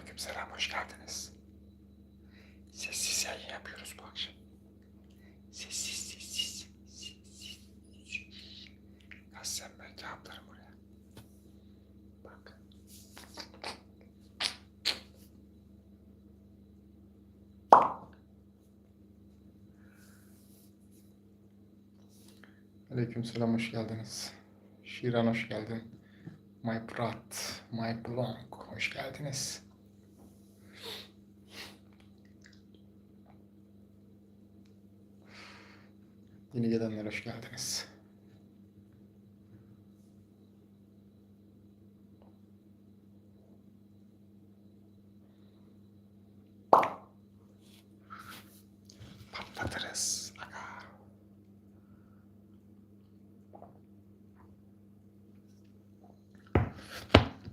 Aleykümselam, hoş geldiniz. Sessiz yayın yapıyoruz bu akşam. Sessiz, sessiz, sessiz. Yaz sen ben cevaplarım oraya. Bak. Aleykümselam, hoş geldiniz. Şiran hoş geldin. My Brat, My Blanc, hoş geldiniz. Yeni gelenler hoş geldiniz. Patlatırız.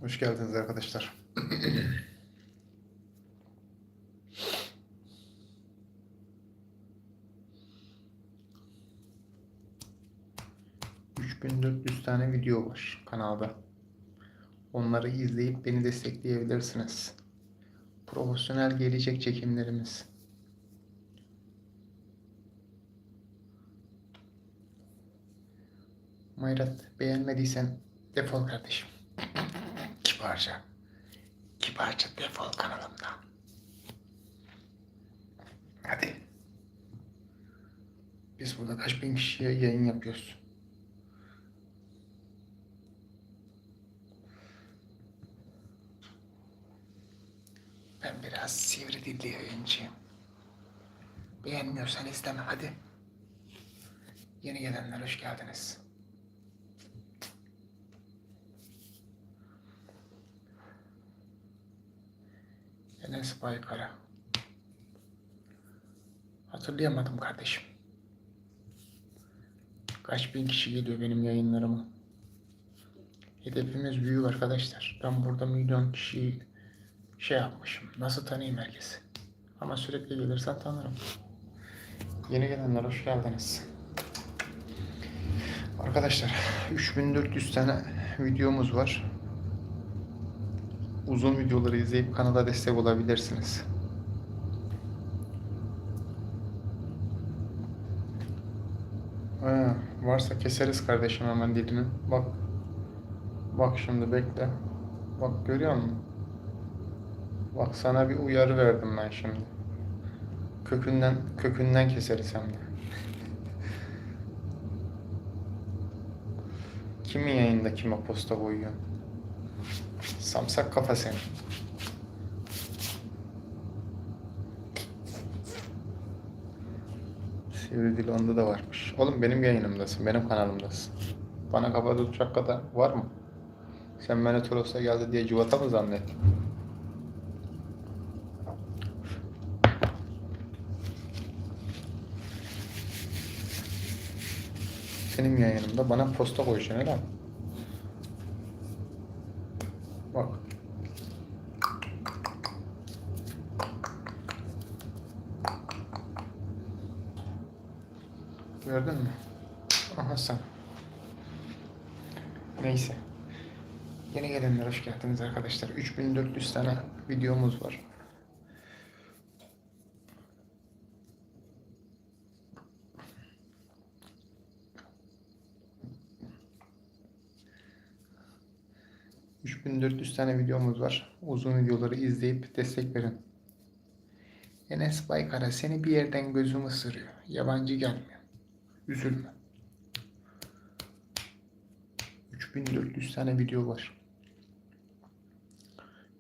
Hoş geldiniz arkadaşlar. ...3400 tane video var kanalda. Onları izleyip beni destekleyebilirsiniz. Profesyonel gelecek çekimlerimiz. Mayrat beğenmediysen defol kardeşim. Kibarca. Kibarca defol kanalımdan. Hadi. Biz burada kaç bin kişiye yayın yapıyoruz. Ben biraz sivri dilli yayıncıyım. Beğenmiyorsan izleme hadi. Yeni gelenler hoş geldiniz. Enes Baykara. Hatırlayamadım kardeşim. Kaç bin kişi geliyor benim yayınlarıma. Hedefimiz büyük arkadaşlar. Ben burada milyon kişiyi şey yapmışım. Nasıl tanıyayım herkesi? Ama sürekli gelirsen tanırım. Yeni gelenler hoş geldiniz. Arkadaşlar 3400 tane videomuz var. Uzun videoları izleyip kanala destek olabilirsiniz. Ha, varsa keseriz kardeşim hemen dilini. Bak. Bak şimdi bekle. Bak görüyor musun? Bak sana bir uyarı verdim ben şimdi. Kökünden kökünden keseriz hem de. Kimin yayında kime posta koyuyor? Samsak kafa senin. Sivri dil onda da varmış. Oğlum benim yayınımdasın, benim kanalımdasın. Bana kafa tutacak kadar var mı? Sen beni Toros'a geldi diye civata mı zannettin? Senin yayınımda bana posta koyacaksın öyle? Bak. Gördün mü? Aha sen. Neyse. Yeni gelenler hoş geldiniz arkadaşlar. 3400 tane videomuz var. ...3400 tane videomuz var. Uzun videoları izleyip destek verin. Enes Baykara seni bir yerden gözüm ısırıyor. Yabancı gelmiyor. Üzülme. 3400 tane video var.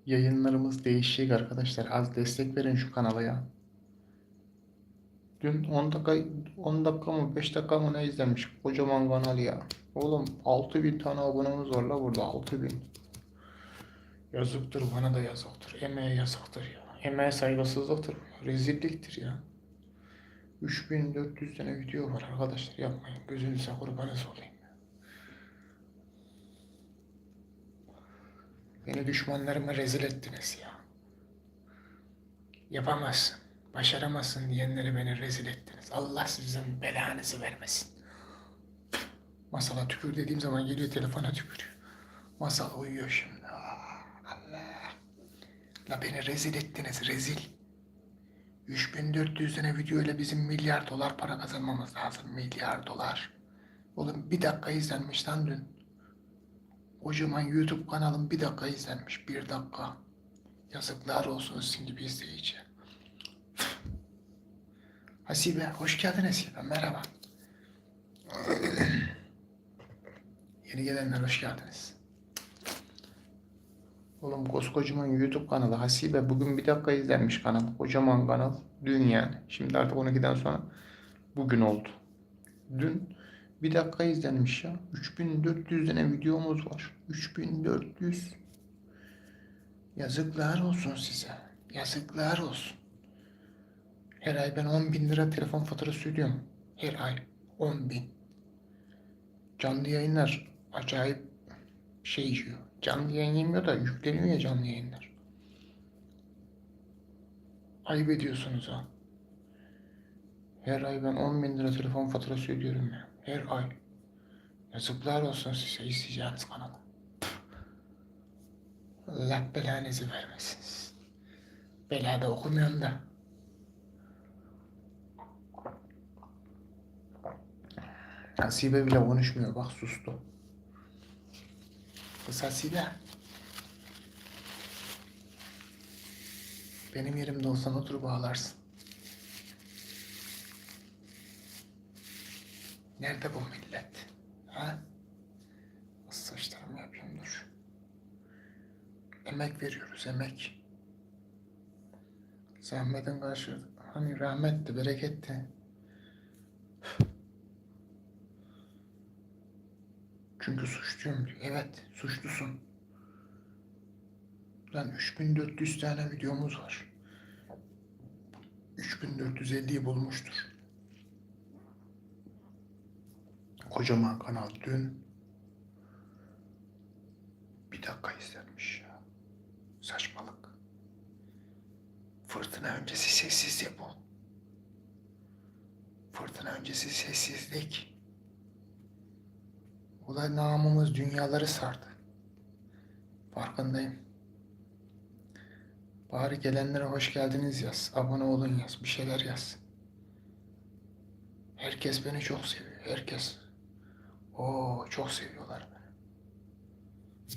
Yayınlarımız değişecek arkadaşlar. Az destek verin şu kanala ya. Dün 10 dakika 10 dakika mı 5 dakika mı ne izlemiş kocaman kanal ya. Oğlum 6000 tane abonemiz var la burada 6000. Yazıktır bana da yazıktır. Emeğe yazıktır ya. Emeğe saygısızlıktır. Rezilliktir ya. 3400 tane video var arkadaşlar yapmayın. Gözünüze kurbanız olayım. Beni düşmanlarıma rezil ettiniz ya. Yapamazsın, başaramazsın diyenleri beni rezil ettiniz. Allah sizin belanızı vermesin. Masala tükür dediğim zaman geliyor telefona tükürüyor. Masal uyuyor şimdi. La beni rezil ettiniz rezil. 3400 tane video ile bizim milyar dolar para kazanmamız lazım. Milyar dolar. Oğlum bir dakika izlenmiş lan dün. Kocaman YouTube kanalım bir dakika izlenmiş. Bir dakika. Yazıklar olsun sizin gibi izleyici. Hasibe, hoş geldin Hasibe. Merhaba. Yeni gelenler hoş geldiniz. Oğlum koskocaman YouTube kanalı Hasibe bugün bir dakika izlenmiş kanal. Kocaman kanal. Dün yani. Şimdi artık 12'den sonra bugün oldu. Dün bir dakika izlenmiş ya. 3400 tane videomuz var. 3400. Yazıklar olsun size. Yazıklar olsun. Her ay ben 10 bin lira telefon faturası ödüyorum. Her ay 10 bin. Canlı yayınlar acayip şey yiyor. Canlı yayın yemiyor da yükleniyor ya canlı yayınlar. Ayıp ediyorsunuz ha. Her ay ben 10 bin lira telefon faturası ödüyorum ya. Her ay. Yazıklar olsun size izleyeceğiniz kanala. Allah belanızı vermesin. Belada okumuyorum da. Hasibe bile konuşmuyor. Bak sustu. Hasibe. Benim yerimde olsan oturup ağlarsın. Nerede bu millet? Ha? Nasıl saçlarımı yapayım dur. Emek veriyoruz emek. Zahmetin karşı hani rahmetti, bereketti. Çünkü suçluyum diyor. Evet, suçlusun. Lan 3400 tane videomuz var. 3450'yi bulmuştur. Kocaman kanal dün bir dakika izlenmiş ya. Saçmalık. Fırtına öncesi sessizlik bu. Fırtına öncesi sessizlik. Olay namımız dünyaları sardı. Farkındayım. Bari gelenlere hoş geldiniz yaz. Abone olun yaz. Bir şeyler yaz. Herkes beni çok seviyor. Herkes. Oo çok seviyorlar beni.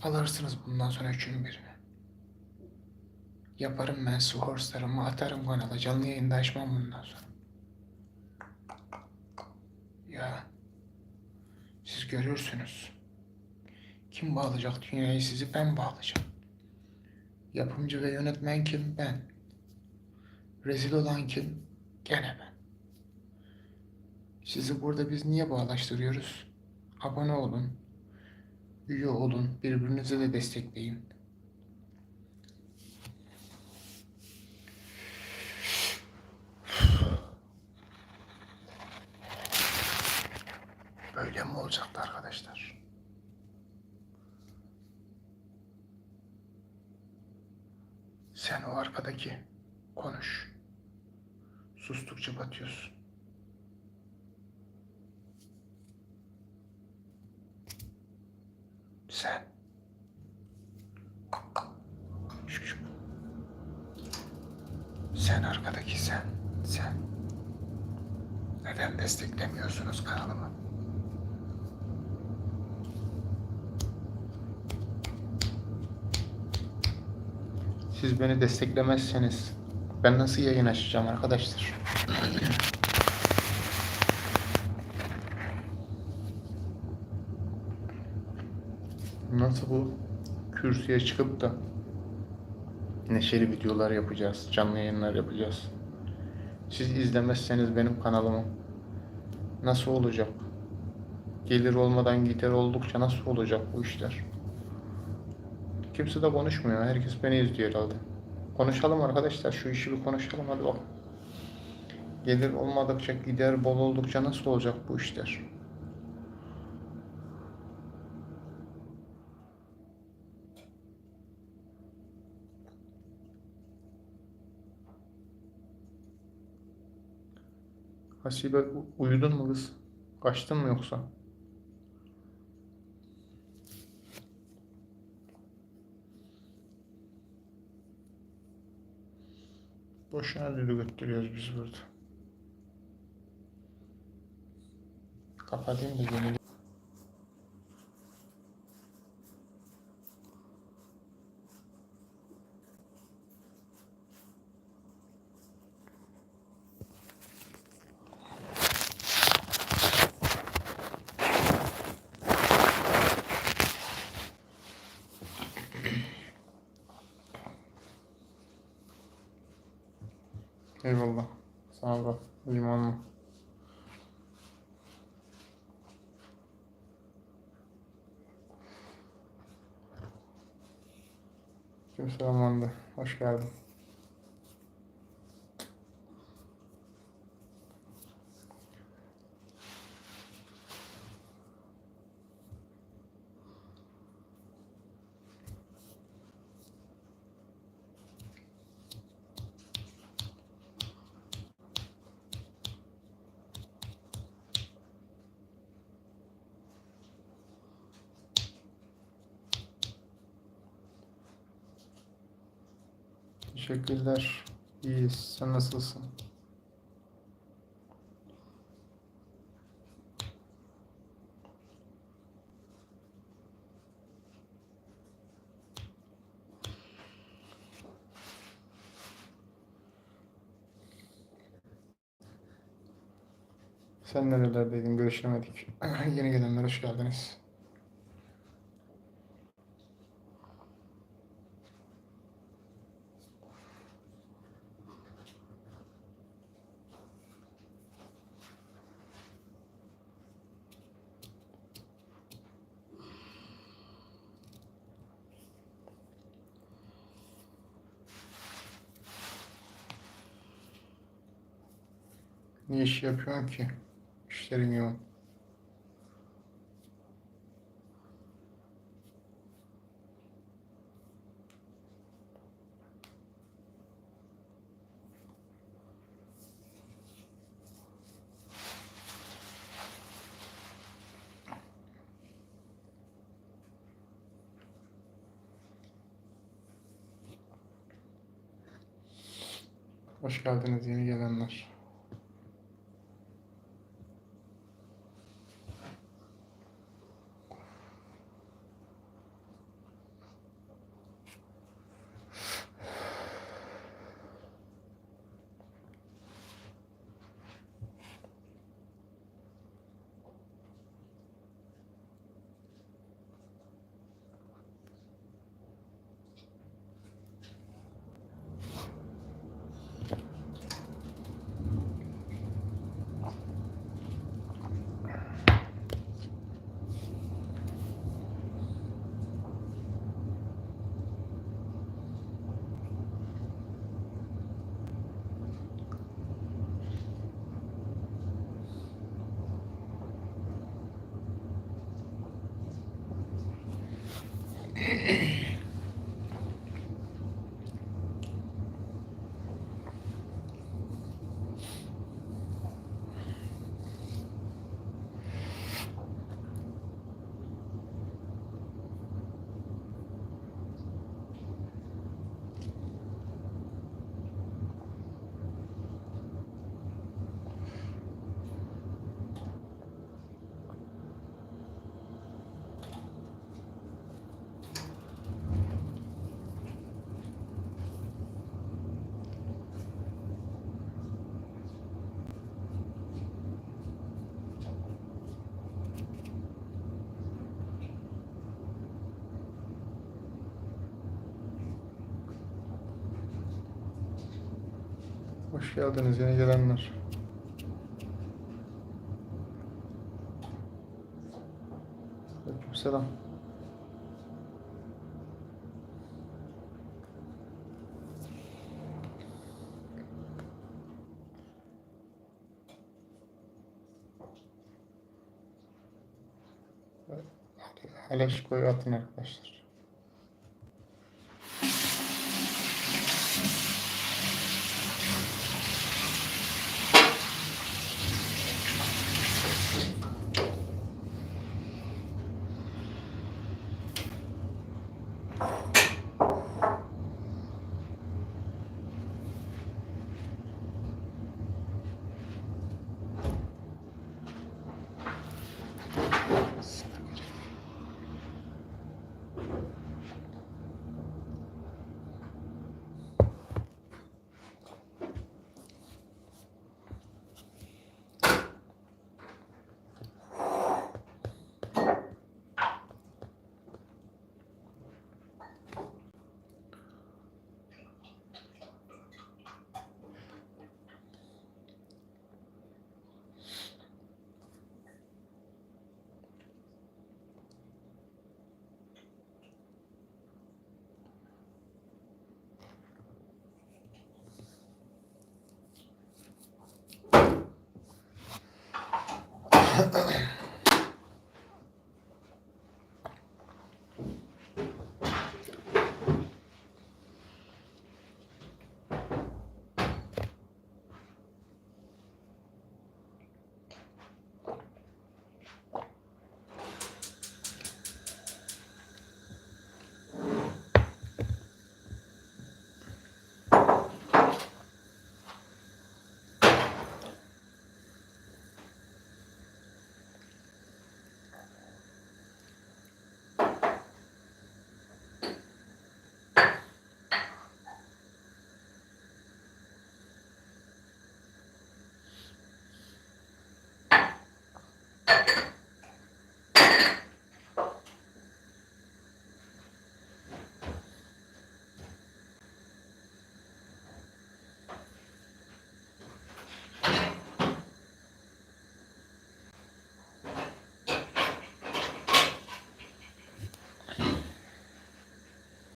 Alırsınız bundan sonra üçün birini. Yaparım ben su horse'larımı atarım kanala. Canlı yayında açmam bundan sonra. Ya. Siz görürsünüz. Kim bağlayacak dünyayı sizi ben bağlayacağım. Yapımcı ve yönetmen kim? Ben. Rezil olan kim? Gene ben. Sizi burada biz niye bağlaştırıyoruz? Abone olun. Üye olun. Birbirinizi de destekleyin. Böyle mi olacaktı arkadaşlar? Sen o arkadaki konuş. Sustukça batıyorsun. Sen. Şu, şu. Sen arkadaki sen. Sen. Neden desteklemiyorsunuz kanalımı? Siz beni desteklemezseniz ben nasıl yayın açacağım arkadaşlar? Nasıl bu kürsüye çıkıp da neşeli videolar yapacağız, canlı yayınlar yapacağız. Siz izlemezseniz benim kanalımı nasıl olacak? Gelir olmadan gider oldukça nasıl olacak bu işler? Kimse de konuşmuyor. Herkes beni izliyor herhalde. Konuşalım arkadaşlar. Şu işi bir konuşalım. Hadi bak. Gelir olmadıkça gider bol oldukça nasıl olacak bu işler? Hasibe uyudun mu kız? Kaçtın mı yoksa? Boşuna düdük öttürüyoruz biz burada. Kapatayım da yeni Eyvallah. Sağ ol. Limonlu. Kimse olmadı. Hoş geldin. Teşekkürler. İyiyiz. Sen nasılsın? Sen nerelerdeydin? Görüşemedik. Yeni gelenler hoş geldiniz. Ne iş yapıyorsun ki? İşlerin yoğun. Hoş geldiniz yeni gelenler. Geldiniz yeni gelenler. Aleykümselam. Haleş koyu atın arkadaşlar.